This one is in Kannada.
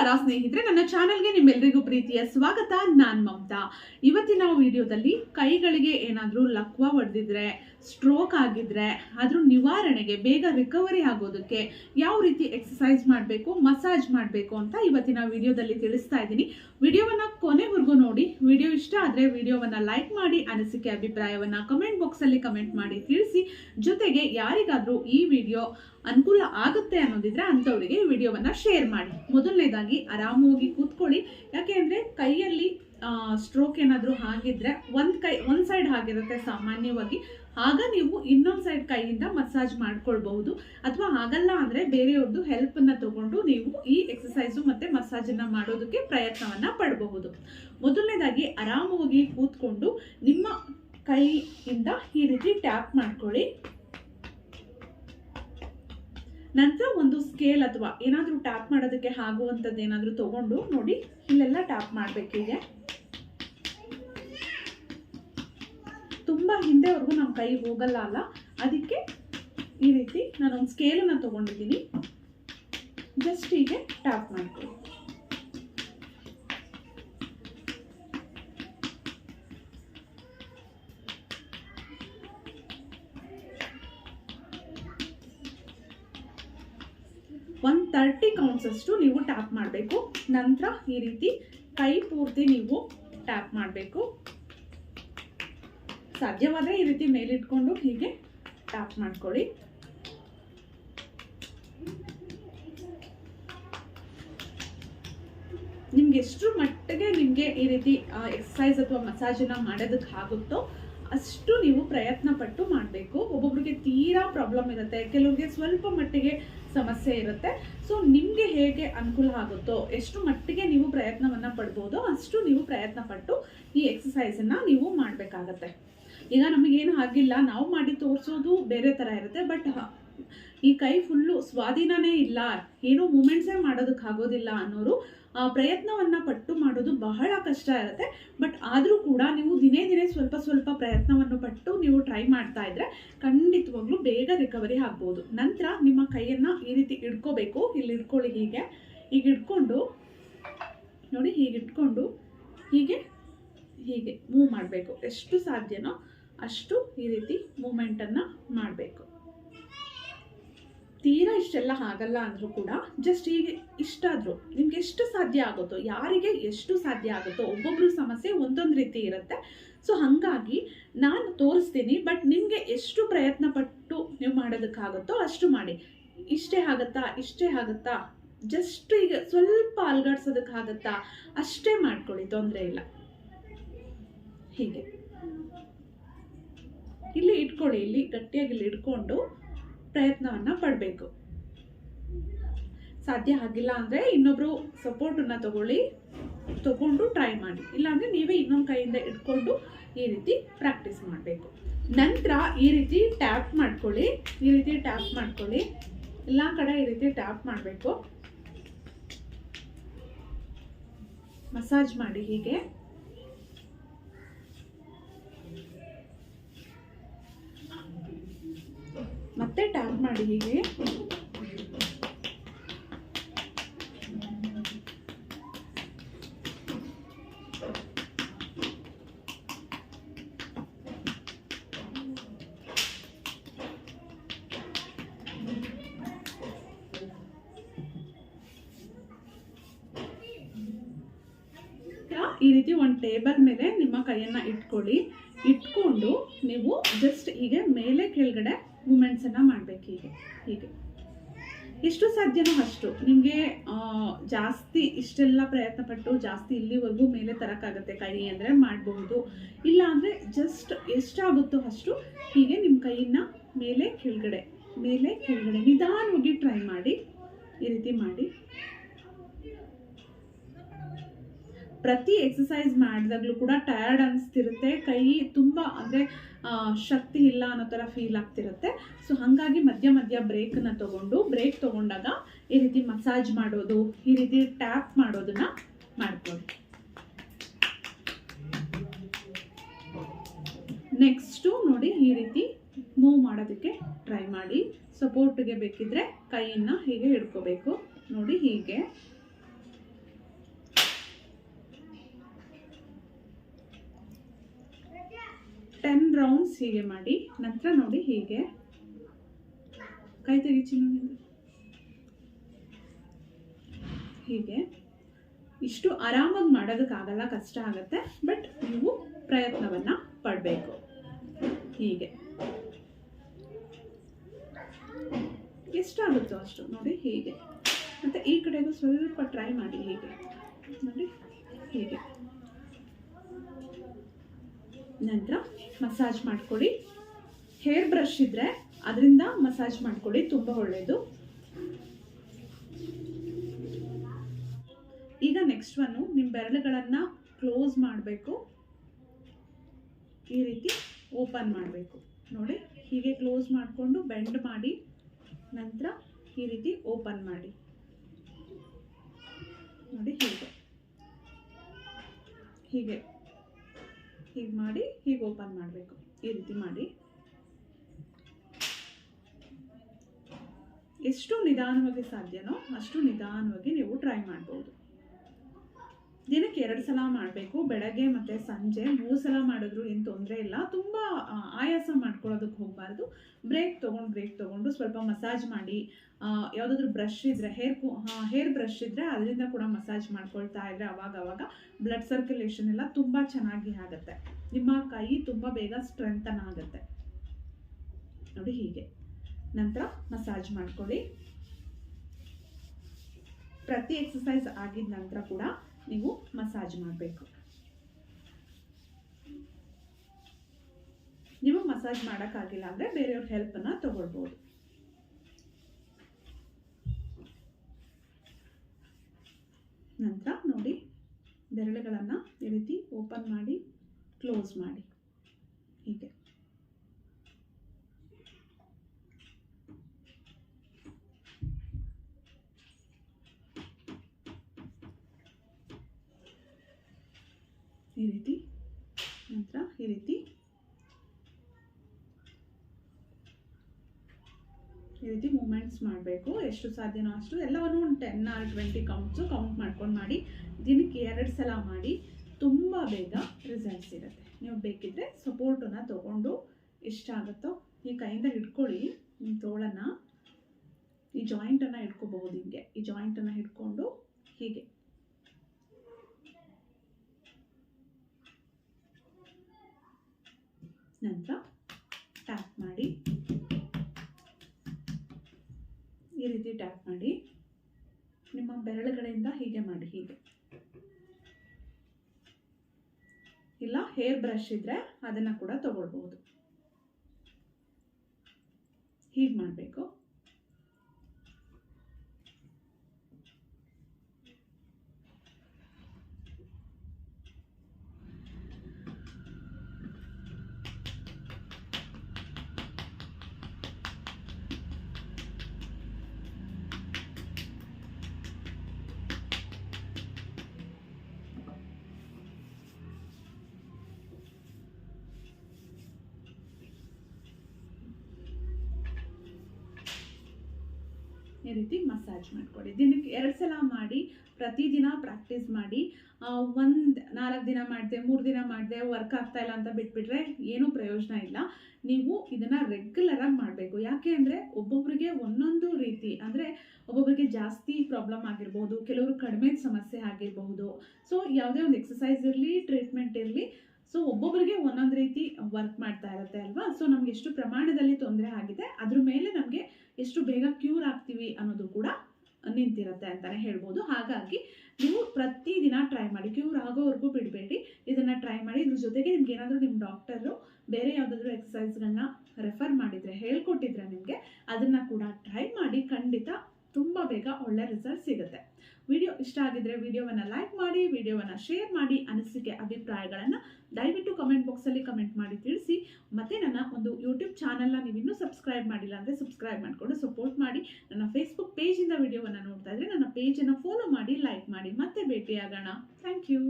ನಮಸ್ಕಾರ ಸ್ನೇಹಿತರೆ, ನನ್ನ ಚಾನೆಲ್ಗೆ ನಿಮ್ಮೆಲ್ಲರಿಗೂ ಪ್ರೀತಿಯ ಸ್ವಾಗತ. ನಾನ್ ಮಮತಾ. ಇವತ್ತಿನ ವಿಡಿಯೋದಲ್ಲಿ ಕೈಗಳಿಗೆ ಏನಾದರೂ ಲಕ್ವ ಹೊಡೆದಿದ್ರೆ ಸ್ಟ್ರೋಕ್ ಆಗಿದ್ರೆ ಅದ್ರ ನಿವಾರಣೆಗೆ ಬೇಗ ರಿಕವರಿ ಆಗೋದಕ್ಕೆ ಯಾವ ರೀತಿ ಎಕ್ಸಸೈಸ್ ಮಾಡಬೇಕು ಮಸಾಜ್ ಮಾಡಬೇಕು ಅಂತ ಇವತ್ತಿನ ವಿಡಿಯೋದಲ್ಲಿ ತಿಳಿಸ್ತಾ ಇದ್ದೀನಿ. ವಿಡಿಯೋವನ್ನ ಕೊನೆವರೆಗೂ ನೋಡಿ. ವಿಡಿಯೋ ಇಷ್ಟ ಆದರೆ ವಿಡಿಯೋವನ್ನು ಲೈಕ್ ಮಾಡಿ, ಅನಿಸಿಕೆ ಅಭಿಪ್ರಾಯವನ್ನು ಕಮೆಂಟ್ ಬಾಕ್ಸಲ್ಲಿ ಕಮೆಂಟ್ ಮಾಡಿ ತಿಳಿಸಿ. ಜೊತೆಗೆ ಯಾರಿಗಾದರೂ ಈ ವಿಡಿಯೋ ಅನುಕೂಲ ಆಗುತ್ತೆ ಅನ್ನೋದಿದ್ರೆ ಅಂಥವರಿಗೆ ವಿಡಿಯೋವನ್ನು ಶೇರ್ ಮಾಡಿ. ಮೊದಲನೇದಾಗಿ ಆರಾಮಾಗಿ ಕೂತ್ಕೊಳ್ಳಿ. ಯಾಕೆ ಅಂದರೆ ಕೈಯಲ್ಲಿ ಸ್ಟ್ರೋಕ್ ಏನಾದರೂ ಆಗಿದ್ರೆ ಒಂದು ಕೈ, ಒಂದು ಸೈಡ್ ಆಗಿರುತ್ತೆ ಸಾಮಾನ್ಯವಾಗಿ. ಆಗ ನೀವು ಇನ್ನೊಂದು ಸೈಡ್ ಕೈಯಿಂದ ಮಸಾಜ್ ಮಾಡ್ಕೊಳ್ಬಹುದು. ಅಥವಾ ಆಗಲ್ಲ ಅಂದರೆ ಬೇರೆಯವ್ರದ್ದು ಹೆಲ್ಪನ್ನು ತಗೊಂಡು ನೀವು ಈ ಎಕ್ಸಸೈಸು ಮತ್ತು ಮಸಾಜನ್ನು ಮಾಡೋದಕ್ಕೆ ಪ್ರಯತ್ನವನ್ನು ಪಡಬಹುದು. ಮೊದಲನೇದಾಗಿ ಆರಾಮವಾಗಿ ಕೂತ್ಕೊಂಡು ನಿಮ್ಮ ಕೈಯಿಂದ ಈ ರೀತಿ ಟ್ಯಾಪ್ ಮಾಡ್ಕೊಳ್ಳಿ. ನಂತರ ಒಂದು ಸ್ಕೇಲ್ ಅಥವಾ ಏನಾದರೂ ಟ್ಯಾಪ್ ಮಾಡೋದಕ್ಕೆ ಆಗುವಂಥದ್ದು ಏನಾದರೂ ತೊಗೊಂಡು ನೋಡಿ, ಇಲ್ಲೆಲ್ಲ ಟ್ಯಾಪ್ ಮಾಡಬೇಕೀಗೆ ತುಂಬ ಹಿಂದೆವರೆಗೂ ನಮ್ಮ ಕೈ ಹೋಗಲ್ಲ ಅಲ್ಲ ಅದಕ್ಕೆ ಈ ರೀತಿ ನಾನೊಂದು ಸ್ಕೇಲನ್ನು ತೊಗೊಂಡಿದ್ದೀನಿ. ಜಸ್ಟ್ ಹೀಗೆ ಟ್ಯಾಪ್ ಮಾಡ್ತೀನಿ ಒಂದು ತರ್ಟಿ ಕೌಂಟ್ಸಷ್ಟು ನೀವು ಟ್ಯಾಪ್ ಮಾಡಬೇಕು. ನಂತರ ಈ ರೀತಿ ಕೈ ಪೂರ್ತಿ ನೀವು ಟ್ಯಾಪ್ ಮಾಡಬೇಕು. ಸಾಧ್ಯವಾದರೆ ಈ ರೀತಿ ಮೇಲಿಟ್ಕೊಂಡು ಹೀಗೆ ಟ್ಯಾಪ್ ಮಾಡ್ಕೊಳ್ಳಿ. ನಿಮ್ಗೆ ಎಷ್ಟು ಮಟ್ಟಿಗೆ ನಿಮಗೆ ಈ ರೀತಿ ಎಕ್ಸಸೈಸ್ ಅಥವಾ ಮಸಾಜನ್ನ ಮಾಡೋದಕ್ಕೆ ಆಗುತ್ತೋ ಅಷ್ಟು ನೀವು ಪ್ರಯತ್ನ ಪಟ್ಟು ಮಾಡಬೇಕು. ಒಬ್ಬೊಬ್ರಿಗೆ ತೀರಾ ಪ್ರಾಬ್ಲಮ್ ಇರುತ್ತೆ. ಕೆಲವ್ರಿಗೆ ಸ್ವಲ್ಪ ಮಟ್ಟಿಗೆ ಸಮಸ್ಯೆ ಇರುತ್ತೆ. ಸೊ ನಿಮಗೆ ಹೇಗೆ ಅನುಕೂಲ ಆಗುತ್ತೋ ಎಷ್ಟು ಮಟ್ಟಿಗೆ ನೀವು ಪ್ರಯತ್ನವನ್ನು ಪಡ್ಬೋದೋ, ಅಷ್ಟು ನೀವು ಪ್ರಯತ್ನ ಪಟ್ಟು ಈ ಎಕ್ಸಸೈಸನ್ನು ನೀವು ಮಾಡಬೇಕಾಗತ್ತೆ. ಈಗ ನಮಗೇನು ಆಗಿಲ್ಲ, ನಾವು ಮಾಡಿ ತೋರಿಸೋದು ಬೇರೆ ಥರ ಇರುತ್ತೆ. ಬಟ್ ಈ ಕೈ ಫುಲ್ಲು ಸ್ವಾಧೀನನೇ ಇಲ್ಲ, ಏನೂ ಮೂಮೆಂಟ್ಸೇ ಮಾಡೋದಕ್ಕಾಗೋದಿಲ್ಲ ಅನ್ನೋರು, ಆ ಪ್ರಯತ್ನವನ್ನ ಪಟ್ಟು ಮಾಡೋದು ಬಹಳ ಕಷ್ಟ ಇರುತ್ತೆ. ಬಟ್ ಆದರೂ ಕೂಡ ನೀವು ದಿನೇ ದಿನೇ ಸ್ವಲ್ಪ ಸ್ವಲ್ಪ ಪ್ರಯತ್ನವನ್ನು ಪಟ್ಟು ನೀವು ಟ್ರೈ ಮಾಡ್ತಾ ಇದ್ರೆ ಖಂಡಿತವಾಗ್ಲೂ ಬೇಗ ರಿಕವರಿ ಆಗ್ಬೋದು. ನಂತರ ನಿಮ್ಮ ಕೈಯನ್ನು ಈ ರೀತಿ ಇಡ್ಕೋಬೇಕು. ಇಲ್ಲಿ ಇಟ್ಕೊಳ್ಳಿ ಹೀಗೆ. ಈಗ ಇಟ್ಕೊಂಡು ನೋಡಿ ಹೀಗೆ ಇಟ್ಕೊಂಡು ಹೀಗೆ ಹೀಗೆ ಮೂವ್ ಮಾಡಬೇಕು. ಎಷ್ಟು ಸಾಧ್ಯನೋ ಅಷ್ಟು ಈ ರೀತಿ ಮೂಮೆಂಟನ್ನು ಮಾಡಬೇಕು. ತೀರಾ ಇಷ್ಟೆಲ್ಲ ಆಗಲ್ಲ ಅಂದರೂ ಕೂಡ ಜಸ್ಟ್ ಹೀಗೆ ಇಷ್ಟಾದರೂ ನಿಮ್ಗೆ ಎಷ್ಟು ಸಾಧ್ಯ ಆಗುತ್ತೋ, ಯಾರಿಗೆ ಎಷ್ಟು ಸಾಧ್ಯ ಆಗುತ್ತೋ ಒಬ್ಬೊಬ್ಬರು ಸಮಸ್ಯೆ ಒಂದೊಂದು ರೀತಿ ಇರುತ್ತೆ. ಸೊ ಹಾಗಾಗಿ ನಾನು ತೋರಿಸ್ತೀನಿ ಬಟ್ ನಿಮಗೆ ಎಷ್ಟು ಪ್ರಯತ್ನ ಪಟ್ಟು ನೀವು ಮಾಡೋದಕ್ಕಾಗುತ್ತೋ ಅಷ್ಟು ಮಾಡಿ. ಇಷ್ಟೇ ಆಗುತ್ತಾ ಇಷ್ಟೇ ಆಗುತ್ತಾ? ಜಸ್ಟ್ ಈಗ ಸ್ವಲ್ಪ ಅಲ್ಗಾಡ್ಸೋದಕ್ಕಾಗತ್ತಾ? ಅಷ್ಟೇ ಮಾಡ್ಕೊಳ್ಳಿ, ತೊಂದರೆ ಇಲ್ಲ. ಹೀಗೆ. ಇಲ್ಲಿ ಇಟ್ಕೊಳ್ಳಿ, ಇಲ್ಲಿ ಗಟ್ಟಿಯಾಗಿ ಇಲ್ಲಿ ಇಟ್ಕೊಂಡು ಪ್ರಯತ್ನವನ್ನ ಪಡಬೇಕು. ಸಾಧ್ಯ ಆಗಿಲ್ಲ ಅಂದರೆ ಇನ್ನೊಬ್ಬರು ಸಪೋರ್ಟನ್ನು ತಗೊಳ್ಳಿ, ತಗೊಂಡು ಟ್ರೈ ಮಾಡಿ. ಇಲ್ಲಾಂದರೆ ನೀವೇ ಇನ್ನೊಂದು ಕೈಯಿಂದ ಇಟ್ಕೊಂಡು ಈ ರೀತಿ ಪ್ರಾಕ್ಟೀಸ್ ಮಾಡಬೇಕು. ನಂತರ ಈ ರೀತಿ ಟ್ಯಾಪ್ ಮಾಡ್ಕೊಳ್ಳಿ, ಈ ರೀತಿ ಟ್ಯಾಪ್ ಮಾಡ್ಕೊಳ್ಳಿ. ಎಲ್ಲ ಕಡೆ ಈ ರೀತಿ ಟ್ಯಾಪ್ ಮಾಡಬೇಕು. ಮಸಾಜ್ ಮಾಡಿ ಹೀಗೆ. ಮತ್ತೆ ಟ್ಯಾಪ್ ಮಾಡಿ ಹೀಗೆ. ಈ ರೀತಿ ಒಂದು ಟೇಬಲ್ ಮೇಲೆ ನಿಮ್ಮ ಕೈಯನ್ನು ಇಟ್ಕೊಳ್ಳಿ. ಇಟ್ಕೊಂಡು ನೀವು ಜಸ್ಟ್ ಹೀಗೆ ಮೇಲೆ ಕೆಳಗಡೆ ಮೂಮೆಂಟ್ಸನ್ನು ಮಾಡಬೇಕು ಹೀಗೆ ಹೀಗೆ. ಎಷ್ಟು ಸಾಧ್ಯನೋ ಅಷ್ಟು. ನಿಮಗೆ ಜಾಸ್ತಿ ಇಷ್ಟೆಲ್ಲ ಪ್ರಯತ್ನ ಪಟ್ಟು ಜಾಸ್ತಿ ಇಲ್ಲಿವರೆಗೂ ಮೇಲೆ ತರೋಕ್ಕಾಗತ್ತೆ ಕೈ ಅಂದರೆ ಮಾಡಬಹುದು. ಇಲ್ಲ ಅಂದರೆ ಜಸ್ಟ್ ಎಷ್ಟಾಗುತ್ತೋ ಅಷ್ಟು ಹೀಗೆ ನಿಮ್ಮ ಕೈಯನ್ನು ಮೇಲೆ ಕೆಳಗಡೆ ಮೇಲೆ ಕೆಳಗಡೆ ನಿಧಾನವಾಗಿ ಟ್ರೈ ಮಾಡಿ, ಈ ರೀತಿ ಮಾಡಿ. ಪ್ರತಿ ಎಕ್ಸಸೈಸ್ ಮಾಡಿದಾಗಲೂ ಕೂಡ ಟಯರ್ಡ್ ಅನಿಸ್ತಿರುತ್ತೆ, ಕೈ ತುಂಬ ಅಂದರೆ ಶಕ್ತಿ ಇಲ್ಲ ಅನ್ನೋ ಥರ ಫೀಲ್ ಆಗ್ತಿರುತ್ತೆ. ಸೊ ಹಾಗಾಗಿ ಮಧ್ಯ ಮಧ್ಯ ಬ್ರೇಕನ್ನ ತಗೊಂಡು ಬ್ರೇಕ್ ತಗೊಂಡಾಗ ಈ ರೀತಿ ಮಸಾಜ್ ಮಾಡೋದು, ಈ ರೀತಿ ಟ್ಯಾಪ್ ಮಾಡೋದನ್ನ ಮಾಡ್ಕೊಳ್ಳಿ ನೆಕ್ಸ್ಟು ನೋಡಿ ಈ ರೀತಿ ಮೂವ್ ಮಾಡೋದಕ್ಕೆ ಟ್ರೈ ಮಾಡಿ. ಸಪೋರ್ಟ್ಗೆ ಬೇಕಿದ್ರೆ ಕೈಯನ್ನು ಹೀಗೆ ಹಿಡ್ಕೋಬೇಕು. ನೋಡಿ ಹೀಗೆ. ಟೆನ್ ರೌಂಡ್ಸ್ ಹೀಗೆ ಮಾಡಿ, ನಂತರ ನೋಡಿ ಹೀಗೆ. ಕೈ ತೆಗಿ ಚಿನ್ನ ಹೀಗೆ. ಇಷ್ಟು ಆರಾಮಾಗಿ ಮಾಡೋದಕ್ಕಾಗಲ್ಲ ಕಷ್ಟ ಆಗುತ್ತೆ, ಬಟ್ ನೀವು ಪ್ರಯತ್ನವನ್ನು ಪಡಬೇಕು. ಹೀಗೆ. ಎಷ್ಟಾಗುತ್ತೋ ಅಷ್ಟು, ನೋಡಿ ಹೀಗೆ. ಮತ್ತು ಈ ಕಡೆಗೂ ಸ್ವಲ್ಪ ಟ್ರೈ ಮಾಡಿ ಹೀಗೆ. ನೋಡಿ ಹೀಗೆ. ನಂತರ ಮಸಾಜ್ ಮಾಡ್ಕೊಳ್ಳಿ. ಹೇರ್ ಬ್ರಷ್ ಇದ್ದರೆ ಅದರಿಂದ ಮಸಾಜ್ ಮಾಡ್ಕೊಳ್ಳಿ, ತುಂಬ ಒಳ್ಳೆಯದು ಈಗ ನೆಕ್ಸ್ಟ್ ಒನ್ನು ನಿಮ್ಮ ಬೆರಳುಗಳನ್ನು ಕ್ಲೋಸ್ ಮಾಡಬೇಕು. ಈ ರೀತಿ ಓಪನ್ ಮಾಡಬೇಕು. ನೋಡಿ, ಹೀಗೆ ಕ್ಲೋಸ್ ಮಾಡಿಕೊಂಡು ಬೆಂಡ್ ಮಾಡಿ, ನಂತರ ಈ ರೀತಿ ಓಪನ್ ಮಾಡಿ. ನೋಡಿ, ಹೀಗೆ. ಹೀಗೆ. ಹೀಗೆ ಮಾಡಿ, ಹೀಗೆ ಓಪನ್ ಮಾಡಬೇಕು. ಈ ರೀತಿ ಮಾಡಿ. ಎಷ್ಟು ನಿಧಾನವಾಗಿ ಸಾಧ್ಯನೋ ಅಷ್ಟು ನಿಧಾನವಾಗಿ ನೀವು ಟ್ರೈ ಮಾಡ್ಬೋದು. ದಿನಕ್ಕೆ ಎರಡು ಸಲ ಮಾಡಬೇಕು, ಬೆಳಗ್ಗೆ ಮತ್ತು ಸಂಜೆ ಮೂರು ಸಲ ಮಾಡಿದ್ರು ಏನು ತೊಂದರೆ ಇಲ್ಲ. ತುಂಬ ಆಯಾಸ ಮಾಡ್ಕೊಳ್ಳೋದಕ್ಕೆ ಹೋಗಬಾರ್ದು. ಬ್ರೇಕ್ ತೊಗೊಂಡು ಬ್ರೇಕ್ ತೊಗೊಂಡು ಸ್ವಲ್ಪ ಮಸಾಜ್ ಮಾಡಿ ಯಾವುದಾದ್ರೂ ಬ್ರಷ್ ಇದ್ದರೆ ಹೇರ್ ಹೇರ್ ಬ್ರಷ್ ಇದ್ದರೆ ಅದರಿಂದ ಕೂಡ ಮಸಾಜ್ ಮಾಡ್ಕೊಳ್ತಾ ಇದ್ದರೆ ಅವಾಗ ಅವಾಗ ಬ್ಲಡ್ ಸರ್ಕ್ಯುಲೇಷನ್ ಎಲ್ಲ ತುಂಬ ಚೆನ್ನಾಗಿ ಆಗುತ್ತೆ. ನಿಮ್ಮ ಕೈ ತುಂಬ ಬೇಗ ಸ್ಟ್ರೆಂಥನ್ ಆಗುತ್ತೆ. ನೋಡಿ ಹೀಗೆ. ನಂತರ ಮಸಾಜ್ ಮಾಡ್ಕೊಳ್ಳಿ. ಪ್ರತಿ ಎಕ್ಸಸೈಸ್ ಆಗಿದ ನಂತರ ಕೂಡ ನೀವು ಮಸಾಜ್ ಮಾಡಬೇಕು. ನೀವು ಮಸಾಜ್ ಮಾಡೋಕ್ಕಾಗಿಲ್ಲ ಅಂದರೆ ಬೇರೆಯವ್ರ ಹೆಲ್ಪನ್ನು ತಗೊಳ್ಬೋದು. ನಂತರ ನೋಡಿ ಬೆರಳುಗಳನ್ನು ಈ ರೀತಿ ಓಪನ್ ಮಾಡಿ ಕ್ಲೋಸ್ ಮಾಡಿ ಹೀಗೆ ಈ ರೀತಿ ನಂತರ ಈ ರೀತಿ ಈ ರೀತಿ ಮೂಮೆಂಟ್ಸ್ ಮಾಡಬೇಕು. ಎಷ್ಟು ಸಾಧ್ಯನೋ ಅಷ್ಟು ಎಲ್ಲವನ್ನು ಒಂದು ten or twenty counts count ಮಾಡ್ಕೊಂಡು ಮಾಡಿ, ದಿನಕ್ಕೆ ಎರಡು ಸಲ ಮಾಡಿ ತುಂಬ ಬೇಗ ರಿಸಲ್ಟ್ಸ್ ಇರುತ್ತೆ. ನೀವು ಬೇಕಿದ್ದರೆ ಸಪೋರ್ಟನ್ನು ತೊಗೊಂಡು ಎಷ್ಟಾಗುತ್ತೋ ಈ ಕೈಯಿಂದ ಹಿಡ್ಕೊಳ್ಳಿ. ನಿಮ್ಮ ತೋಳನ್ನು, ಈ ಜಾಯಿಂಟನ್ನು ಹಿಡ್ಕೋಬಹುದು ಹಿಂಗೆ. ಈ ಜಾಯಿಂಟನ್ನು ಹಿಡ್ಕೊಂಡು ಹೀಗೆ. ನಂತರ ಟ್ಯಾಪ್ ಮಾಡಿ. ಈ ರೀತಿ ಟ್ಯಾಪ್ ಮಾಡಿ, ನಿಮ್ಮ ಬೆರಳುಗಳಿಂದ ಹೀಗೆ ಮಾಡಿ, ಹೀಗೆ. ಇಲ್ಲ ಹೇರ್ ಬ್ರಷ್ ಇದ್ದರೆ ಅದನ್ನು ಕೂಡ ತಗೊಳ್ಬೋದು ಹೀಗೆ ಮಾಡಬೇಕು. ಈ ರೀತಿ ಮಸಾಜ್ ಮಾಡಿಕೊಡಿ. ದಿನಕ್ಕೆ ಎರಡು ಸಲ ಮಾಡಿ, ಪ್ರತಿದಿನ ಪ್ರಾಕ್ಟೀಸ್ ಮಾಡಿ ಒಂದು ನಾಲ್ಕು ದಿನ ಮಾಡಿದೆ, ಮೂರು ದಿನ ಮಾಡಿದೆ ವರ್ಕ್ ಆಗ್ತಾ ಇಲ್ಲ ಅಂತ ಬಿಟ್ಬಿಟ್ರೆ ಏನೂ ಪ್ರಯೋಜನ ಇಲ್ಲ. ನೀವು ಇದನ್ನು ರೆಗ್ಯುಲರಾಗಿ ಮಾಡಬೇಕು. ಯಾಕೆ ಅಂದರೆ ಒಬ್ಬೊಬ್ಬರಿಗೆ ಒಂದೊಂದು ರೀತಿ, ಅಂದರೆ ಒಬ್ಬೊಬ್ಬರಿಗೆ ಜಾಸ್ತಿ ಪ್ರಾಬ್ಲಮ್ ಆಗಿರ್ಬೋದು, ಕೆಲವರು ಕಡಿಮೆ ಸಮಸ್ಯೆ ಆಗಿರಬಹುದು. ಸೊ ಯಾವುದೇ ಒಂದು ಎಕ್ಸಸೈಸ್ ಇರಲಿ ಟ್ರೀಟ್ಮೆಂಟ್ ಇರಲಿ ಸೊ ಒಬ್ಬೊಬ್ಬರಿಗೆ ಒಂದೊಂದು ರೀತಿ ವರ್ಕ್ ಮಾಡ್ತಾ ಇರುತ್ತೆ ಅಲ್ವಾ? ಸೊ ನಮ್ಗೆ ಎಷ್ಟು ಪ್ರಮಾಣದಲ್ಲಿ ತೊಂದರೆ ಆಗಿದೆ, ಅದ್ರ ಮೇಲೆ ನಮಗೆ ಎಷ್ಟು ಬೇಗ ಕ್ಯೂರ್ ಆಗ್ತೀವಿ ಅನ್ನೋದು ಕೂಡ ನಿಂತಿರುತ್ತೆ ಅಂತಲೇ ಹೇಳ್ಬೋದು. ಹಾಗಾಗಿ ನೀವು ಪ್ರತಿದಿನ ಟ್ರೈ ಮಾಡಿ. ಕ್ಯೂರ್ ಆಗೋವರೆಗೂ ಬಿಡಬೇಡಿ. ಇದನ್ನು ಟ್ರೈ ಮಾಡಿ. ಇದ್ರ ಜೊತೆಗೆ ನಿಮ್ಗೆ ಏನಾದರೂ ನಿಮ್ಮ ಡಾಕ್ಟರು ಬೇರೆ ಯಾವುದಾದ್ರೂ ಎಕ್ಸಸೈಸ್ಗಳನ್ನ ರೆಫರ್ ಮಾಡಿದರೆ, ಹೇಳ್ಕೊಟ್ಟಿದ್ರೆ ನಿಮಗೆ ಅದನ್ನು ಕೂಡ ಟ್ರೈ ಮಾಡಿ ಖಂಡಿತ ತುಂಬ ಬೇಗ ಒಳ್ಳೆ ರಿಸಲ್ಟ್ ಸಿಗುತ್ತೆ. ವಿಡಿಯೋ ಇಷ್ಟ ಆಗಿದ್ರೆ ವಿಡಿಯೋವನ್ನು ಲೈಕ್ ಮಾಡಿ, ವಿಡಿಯೋವನ್ನು ಶೇರ್ ಮಾಡಿ ಅನಿಸಿಕೆ ಅಭಿಪ್ರಾಯಗಳನ್ನು ದಯವಿಟ್ಟು ಕಮೆಂಟ್ ಬಾಕ್ಸಲ್ಲಿ ಕಮೆಂಟ್ ಮಾಡಿ ತಿಳಿಸಿ. ಮತ್ತು ನನ್ನ ಒಂದು ಯೂಟ್ಯೂಬ್ ಚಾನಲ್ನ ನೀವು ಇನ್ನೂ ಸಬ್ಸ್ಕ್ರೈಬ್ ಮಾಡಿಲ್ಲ ಅಂದರೆ ಸಬ್ಸ್ಕ್ರೈಬ್ ಮಾಡಿಕೊಂಡು ಸಪೋರ್ಟ್ ಮಾಡಿ. ನನ್ನ ಫೇಸ್ಬುಕ್ ಪೇಜಿಂದ ವಿಡಿಯೋವನ್ನು ನೋಡ್ತಾ ಇದ್ರೆ ನನ್ನ ಪೇಜನ್ನು ಫಾಲೋ ಮಾಡಿ ಲೈಕ್ ಮಾಡಿ. ಮತ್ತೆ ಭೇಟಿಯಾಗೋಣ. Thank you